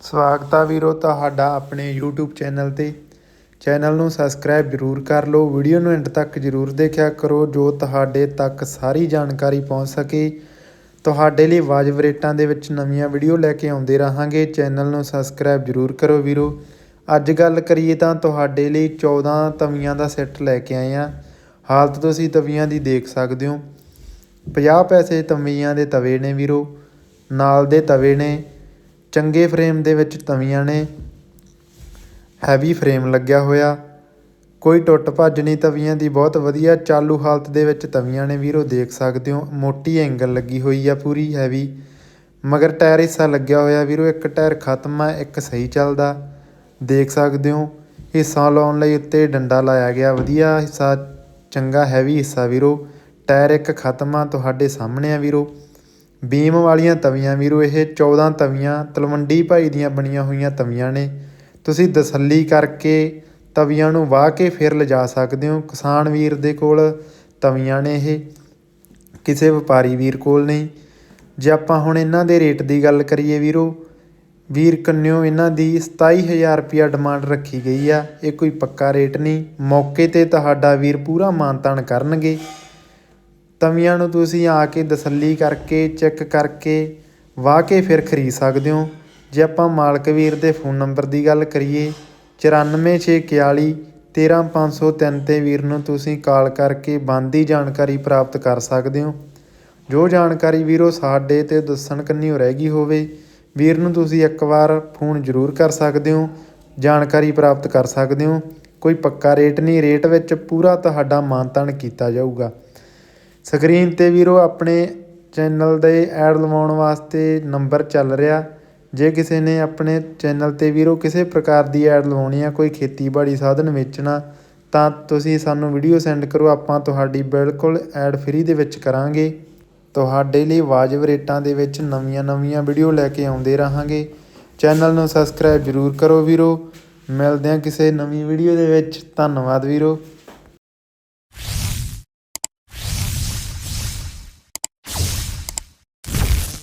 ਸਵਾਗਤ ਆ ਵੀਰੋ ਤੁਹਾਡਾ ਆਪਣੇ YouTube ਚੈਨਲ ਤੇ। ਚੈਨਲ ਨੂੰ ਸਬਸਕ੍ਰਾਈਬ ਜਰੂਰ ਕਰ ਲਓ। ਵੀਡੀਓ ਨੂੰ ਐਂਡ ਤੱਕ ਜਰੂਰ ਦੇਖਿਆ ਕਰੋ, ਜੋ ਤੁਹਾਡੇ ਤੱਕ ਸਾਰੀ ਜਾਣਕਾਰੀ ਪਹੁੰਚ ਸਕੇ। ਤੁਹਾਡੇ ਲਈ ਵਾਜਬ ਰੇਟਾਂ ਦੇ ਵਿੱਚ ਨਵੀਆਂ ਵੀਡੀਓ ਲੈ ਕੇ ਆਉਂਦੇ ਰਹਾਂਗੇ। ਚੈਨਲ ਨੂੰ ਸਬਸਕ੍ਰਾਈਬ ਜਰੂਰ ਕਰੋ ਵੀਰੋ। ਅੱਜ ਗੱਲ ਕਰੀਏ ਤਾਂ ਤੁਹਾਡੇ ਲਈ 14 ਤਵੀਆਂ ਦਾ ਸੈੱਟ ਲੈ ਕੇ ਆਏ ਆ ਹਾਲਤ ਤੁਸੀਂ ਤਵੀਆਂ ਦੀ ਦੇਖ ਸਕਦੇ ਹੋ। 50 ਪੈਸੇ ਤਵੀਆਂ ਦੇ ਤਵੇ ਨੇ ਵੀਰੋ। ਨਾਲ ਦੇ ਤਵੇ ਨੇ। ਚੰਗੇ ਫਰੇਮ ਦੇ ਵਿੱਚ ਤਵੀਆਂ ਨੇ। ਹੈਵੀ ਫਰੇਮ ਲੱਗਿਆ ਹੋਇਆ। ਕੋਈ ਟੁੱਟ ਭੱਜ ਨਹੀਂ ਤਵੀਆਂ ਦੀ। ਬਹੁਤ ਵਧੀਆ ਚਾਲੂ ਹਾਲਤ ਦੇ ਵਿੱਚ ਤਵੀਆਂ ਨੇ ਵੀਰੋ, ਦੇਖ ਸਕਦੇ ਹੋ। ਮੋਟੀ ਐਂਗਲ ਲੱਗੀ ਹੋਈ ਆ ਪੂਰੀ, ਹੈਵੀ। ਮਗਰ ਟਾਇਰ ਹਿੱਸਾ ਲੱਗਿਆ ਹੋਇਆ ਵੀਰੋ। ਇੱਕ ਟਾਇਰ ਖਤਮ ਆ, ਇੱਕ ਸਹੀ ਚੱਲਦਾ। ਦੇਖ ਸਕਦੇ ਹੋ, ਹਿੱਸਾ ਲਾਉਣ ਲਈ ਉੱਤੇ ਡੰਡਾ ਲਾਇਆ ਗਿਆ। ਵਧੀਆ ਹਿੱਸਾ, ਚੰਗਾ ਹੈਵੀ ਹਿੱਸਾ ਵੀਰੋ। ਟਾਇਰ ਇੱਕ ਖਤਮ ਆ, ਤੁਹਾਡੇ ਸਾਹਮਣੇ ਆ ਵੀਰੋ। ਬੀਮ ਵਾਲੀਆਂ ਤਵੀਆਂ ਵੀਰੋ, ਇਹ 14 ਤਵੀਆਂ ਤਲਵੰਡੀ ਭਾਈ ਦੀਆਂ ਬਣੀਆਂ ਹੋਈਆਂ ਤਵੀਆਂ ਨੇ। ਤੁਸੀਂ ਤਸੱਲੀ ਕਰਕੇ ਤਵੀਆਂ ਨੂੰ ਵਾਹ ਕੇ ਫਿਰ ਲਿਜਾ ਸਕਦੇ ਹੋ। ਕਿਸਾਨ ਵੀਰ ਦੇ ਕੋਲ ਤਵੀਆਂ ਨੇ ਇਹ, ਕਿਸੇ ਵਪਾਰੀ ਵੀਰ ਕੋਲ ਨਹੀਂ। ਜੇ ਆਪਾਂ ਹੁਣ ਇਹਨਾਂ ਦੇ ਰੇਟ ਦੀ ਗੱਲ ਕਰੀਏ ਵੀਰੋ, ਵੀਰ ਕੰਨਿਓ, ਇਹਨਾਂ ਦੀ 27000 ਰੁਪਿਆ ਡਿਮਾਂਡ ਰੱਖੀ ਗਈ ਆ। ਇਹ ਕੋਈ ਪੱਕਾ ਰੇਟ ਨਹੀਂ। ਮੌਕੇ ਤੇ ਤੁਹਾਡਾ ਵੀਰ ਪੂਰਾ ਮਾਨਤਾਨ ਕਰਨਗੇ। ਤਵੀਆਂ ਨੂੰ ਤੁਸੀਂ ਆ ਕੇ ਤਸੱਲੀ ਕਰਕੇ, ਚੈੱਕ ਕਰਕੇ ਵਾਹ ਕੇ ਫਿਰ ਖਰੀਦ ਸਕਦੇ ਹੋ। ਜੇ ਆਪਾਂ ਮਾਲਕ ਵੀਰ ਦੇ ਫੋਨ ਨੰਬਰ ਦੀ ਗੱਲ ਕਰੀਏ 94641 13503 ਤੇ ਵੀਰ ਨੂੰ ਤੁਸੀਂ ਕਾਲ ਕਰਕੇ ਬੰਦੀ ਜਾਣਕਾਰੀ ਪ੍ਰਾਪਤ ਕਰ ਸਕਦੇ ਹੋ। ਜੋ ਜਾਣਕਾਰੀ ਵੀਰੋ ਸਾਡੇ ਤੇ ਦੱਸਣ ਕੰਨੀ ਰਹਿ ਗਈ ਹੋਵੇ, ਵੀਰ ਨੂੰ ਤੁਸੀਂ ਇੱਕ ਵਾਰ ਫੋਨ ਜ਼ਰੂਰ ਕਰ ਸਕਦੇ ਹੋ, ਜਾਣਕਾਰੀ ਪ੍ਰਾਪਤ ਕਰ ਸਕਦੇ ਹੋ। ਕੋਈ ਪੱਕਾ ਰੇਟ ਨਹੀਂ, ਰੇਟ ਵਿੱਚ ਪੂਰਾ ਤੁਹਾਡਾ ਮਾਨਤਾਨ ਕੀਤਾ ਜਾਊਗਾ। ਸਕਰੀਨ ਤੇ ਵੀਰੋ, ਆਪਣੇ ਚੈਨਲ ਦੇ ਐਡ ਲਵਾਉਣ ਵਾਸਤੇ ਨੰਬਰ ਚੱਲ ਰਿਹਾ। ਜੇ ਕਿਸੇ ਨੇ ਆਪਣੇ ਚੈਨਲ ਤੇ ਵੀਰੋ ਕਿਸੇ ਪ੍ਰਕਾਰ ਦੀ ਐਡ ਲਵਾਉਣੀ ਆ, ਕੋਈ ਖੇਤੀਬਾੜੀ ਸਾਧਨ ਵੇਚਣਾ, ਤਾਂ ਤੁਸੀਂ ਸਾਨੂੰ ਵੀਡੀਓ ਸੈਂਡ ਕਰੋ। ਆਪਾਂ ਤੁਹਾਡੀ ਬਿਲਕੁਲ ਐਡ ਫ੍ਰੀ ਦੇ ਵਿੱਚ ਕਰਾਂਗੇ। ਤੁਹਾਡੇ ਲਈ ਵਾਜਬ ਰੇਟਾਂ ਦੇ ਵਿੱਚ ਨਵੀਆਂ-ਨਵੀਆਂ ਵੀਡੀਓ ਲੈ ਕੇ ਆਉਂਦੇ ਰਹਾਂਗੇ। ਚੈਨਲ ਨੂੰ ਸਬਸਕ੍ਰਾਈਬ ਜਰੂਰ ਕਰੋ ਵੀਰੋ। ਮਿਲਦੇ ਹਾਂ ਕਿਸੇ ਨਵੀਂ ਵੀਡੀਓ ਦੇ ਵਿੱਚ। ਧੰਨਵਾਦ ਵੀਰੋ।